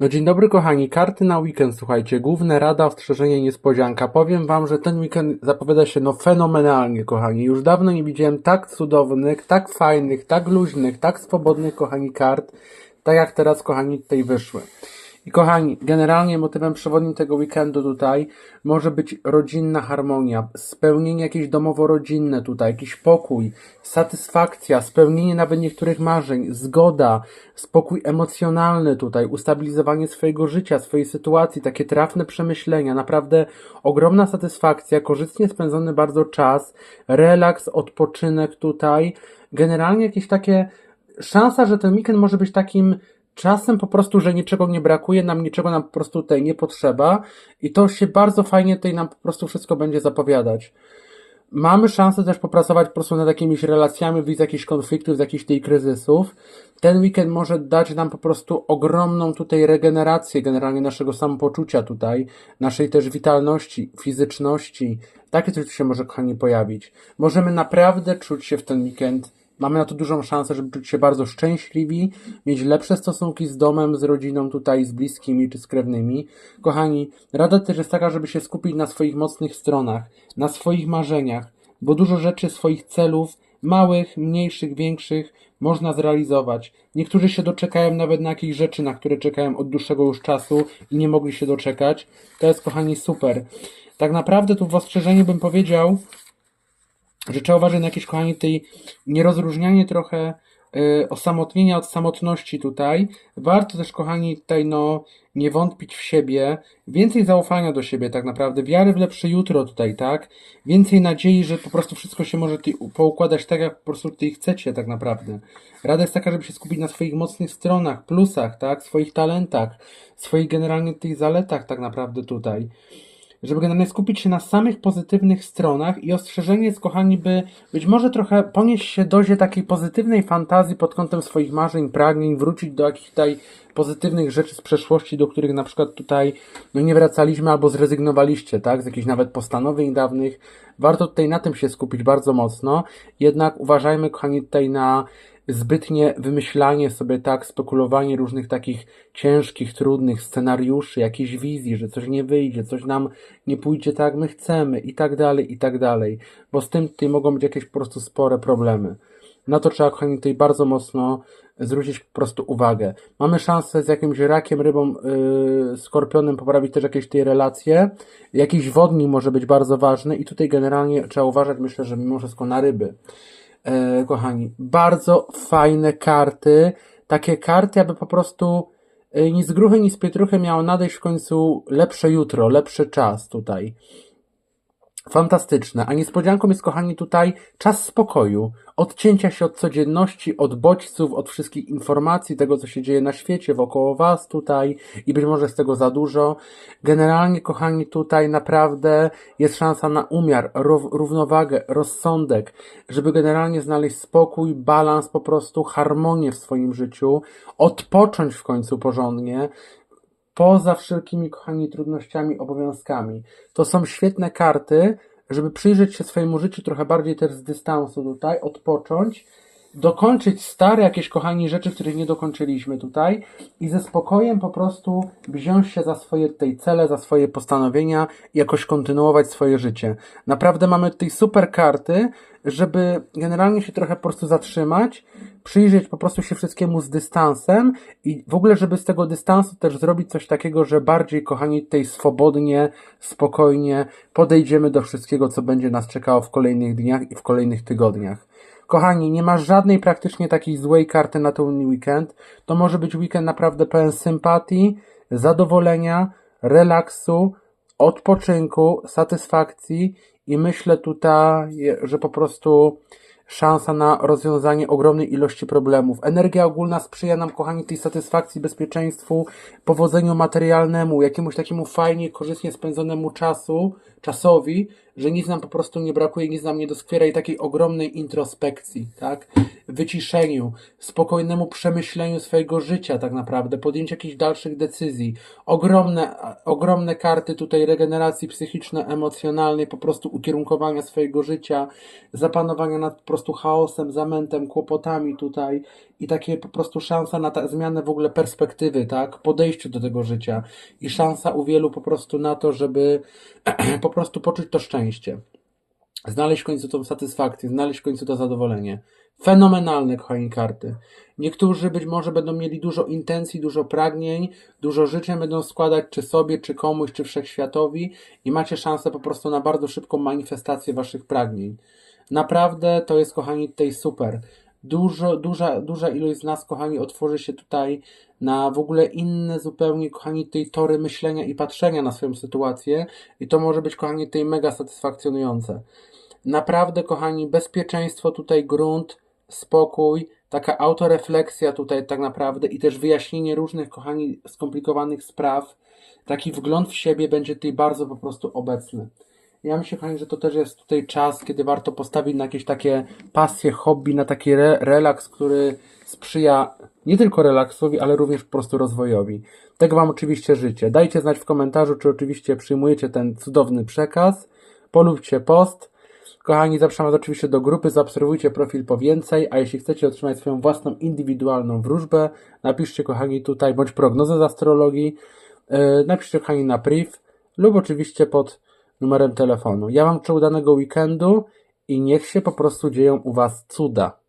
No dzień dobry kochani, karty na weekend, słuchajcie, główne rada, ostrzeżenie, niespodzianka. Powiem wam, że ten weekend zapowiada się no fenomenalnie, kochani. Już dawno nie widziałem tak cudownych, tak fajnych, tak luźnych, tak swobodnych, kochani, kart, tak jak teraz, kochani, tutaj wyszły. I kochani, generalnie motywem przewodnim tego weekendu tutaj może być rodzinna harmonia, spełnienie jakieś domowo-rodzinne tutaj, jakiś pokój, satysfakcja, spełnienie nawet niektórych marzeń, zgoda, spokój emocjonalny tutaj, ustabilizowanie swojego życia, swojej sytuacji, takie trafne przemyślenia, naprawdę ogromna satysfakcja, korzystnie spędzony bardzo czas, relaks, odpoczynek tutaj, generalnie jakieś takie szansa, że ten weekend może być takim czasem po prostu, że niczego nie brakuje, nam niczego nam po prostu tutaj nie potrzeba i to się bardzo fajnie tutaj nam po prostu wszystko będzie zapowiadać. Mamy szansę też popracować po prostu nad jakimiś relacjami, wyjść z jakichś konfliktów, z jakichś tej kryzysów. Ten weekend może dać nam po prostu ogromną tutaj regenerację generalnie naszego samopoczucia tutaj, naszej też witalności, fizyczności. Takie coś tu się może, kochani, pojawić. Możemy naprawdę czuć się w ten weekend Mamy na to dużą szansę, żeby czuć się bardzo szczęśliwi, mieć lepsze stosunki z domem, z rodziną tutaj, z bliskimi czy z krewnymi. Kochani, rada też jest taka, żeby się skupić na swoich mocnych stronach, na swoich marzeniach, bo dużo rzeczy, swoich celów, małych, mniejszych, większych, można zrealizować. Niektórzy się doczekają nawet na jakieś rzeczy, na które czekają od dłuższego już czasu i nie mogli się doczekać. To jest, kochani, super. Tak naprawdę tu w ostrzeżeniu bym powiedział, że trzeba uważać na jakieś, kochani, tej nierozróżnianie trochę y, osamotnienia od samotności tutaj. Warto też, kochani, tutaj no nie wątpić w siebie, więcej zaufania do siebie tak naprawdę, wiary w lepsze jutro tutaj, tak? Więcej nadziei, że po prostu wszystko się może tutaj poukładać tak, jak po prostu tutaj chcecie tak naprawdę. Rada jest taka, żeby się skupić na swoich mocnych stronach, plusach, tak? Swoich talentach, swoich generalnie tych zaletach tak naprawdę tutaj żeby generalnie skupić się na samych pozytywnych stronach i ostrzeżenie jest, kochani, by być może trochę ponieść się dozie takiej pozytywnej fantazji pod kątem swoich marzeń, pragnień, wrócić do jakichś tutaj pozytywnych rzeczy z przeszłości, do których na przykład tutaj no nie wracaliśmy albo zrezygnowaliście, tak, z jakichś nawet postanowień dawnych. Warto tutaj na tym się skupić bardzo mocno, jednak uważajmy, kochani, tutaj na zbytnie wymyślanie sobie tak, spekulowanie różnych takich ciężkich, trudnych scenariuszy, jakiejś wizji, że coś nie wyjdzie, coś nam nie pójdzie tak, jak my chcemy i tak dalej, i tak dalej, bo z tym tutaj mogą być jakieś po prostu spore problemy. Na to trzeba, kochani, tutaj bardzo mocno zwrócić po prostu uwagę. Mamy szansę z jakimś rakiem, rybą, yy, skorpionem poprawić też jakieś tej relacje. Jakiś wodnik może być bardzo ważny i tutaj generalnie trzeba uważać, myślę, że mimo wszystko na ryby e, kochani, bardzo fajne karty, takie karty, aby po prostu e, ni z gruchy, ni z pietruchy miało nadejść w końcu lepsze jutro, lepszy czas tutaj. Fantastyczne. A niespodzianką jest, kochani, tutaj czas spokoju, odcięcia się od codzienności, od bodźców, od wszystkich informacji, tego, co się dzieje na świecie, wokoło Was tutaj i być może z tego za dużo. Generalnie, kochani, tutaj naprawdę jest szansa na umiar, równowagę, rozsądek, żeby generalnie znaleźć spokój, balans, po prostu harmonię w swoim życiu, odpocząć w końcu porządnie, poza wszelkimi, kochani, trudnościami, obowiązkami. To są świetne karty, żeby przyjrzeć się swojemu życiu trochę bardziej też z dystansu tutaj, odpocząć, dokończyć stare jakieś, kochani, rzeczy, których nie dokończyliśmy tutaj i ze spokojem po prostu wziąć się za swoje tej cele, za swoje postanowienia i jakoś kontynuować swoje życie. Naprawdę mamy tutaj super karty, żeby generalnie się trochę po prostu zatrzymać, przyjrzeć po prostu się wszystkiemu z dystansem i w ogóle, żeby z tego dystansu też zrobić coś takiego, że bardziej, kochani, tutaj swobodnie, spokojnie podejdziemy do wszystkiego, co będzie nas czekało w kolejnych dniach i w kolejnych tygodniach. Kochani, nie ma żadnej praktycznie takiej złej karty na ten weekend. To może być weekend naprawdę pełen sympatii, zadowolenia, relaksu, odpoczynku, satysfakcji i myślę tutaj, że po prostu szansa na rozwiązanie ogromnej ilości problemów. Energia ogólna sprzyja nam, kochani, tej satysfakcji, bezpieczeństwu, powodzeniu materialnemu, jakiemuś takiemu fajnie, korzystnie spędzonemu czasu, czasowi, że nic nam po prostu nie brakuje, nic nam nie doskwiera i takiej ogromnej introspekcji, tak? Wyciszeniu, spokojnemu przemyśleniu swojego życia tak naprawdę, podjęciu jakichś dalszych decyzji. Ogromne, ogromne karty tutaj regeneracji psychiczno-emocjonalnej, po prostu ukierunkowania swojego życia, zapanowania nad po prostu chaosem, zamętem, kłopotami tutaj i takie po prostu szansa na ta, zmianę w ogóle perspektywy, tak? Podejściu do tego życia i szansa u wielu po prostu na to, żeby po prostu poczuć to szczęście. Znaleźć w końcu tą satysfakcję, znaleźć w końcu to zadowolenie. Fenomenalne, kochani, karty. Niektórzy być może będą mieli dużo intencji, dużo pragnień, dużo życzeń będą składać czy sobie, czy komuś, czy wszechświatowi i macie szansę po prostu na bardzo szybką manifestację waszych pragnień. Naprawdę to jest, kochani, tutaj super. Dużo, duża, duża ilość z nas, kochani, otworzy się tutaj na w ogóle inne zupełnie, kochani, tej tory myślenia i patrzenia na swoją sytuację i to może być, kochani, tutaj mega satysfakcjonujące. Naprawdę, kochani, bezpieczeństwo tutaj, grunt, spokój, taka autorefleksja tutaj tak naprawdę i też wyjaśnienie różnych, kochani, skomplikowanych spraw. Taki wgląd w siebie będzie tutaj bardzo po prostu obecny. Ja myślę, kochani, że to też jest tutaj czas, kiedy warto postawić na jakieś takie pasje, hobby, na taki re relaks, który sprzyja nie tylko relaksowi, ale również po prostu rozwojowi. Tego Wam oczywiście życzę. Dajcie znać w komentarzu, czy oczywiście przyjmujecie ten cudowny przekaz. Polubcie post. Kochani, zapraszam Was oczywiście do grupy, zaobserwujcie profil po więcej, a jeśli chcecie otrzymać swoją własną indywidualną wróżbę, napiszcie, kochani, tutaj bądź prognozę z astrologii, yy, napiszcie, kochani, na priv lub oczywiście pod numerem telefonu. Ja Wam życzę udanego weekendu i niech się po prostu dzieją u Was cuda.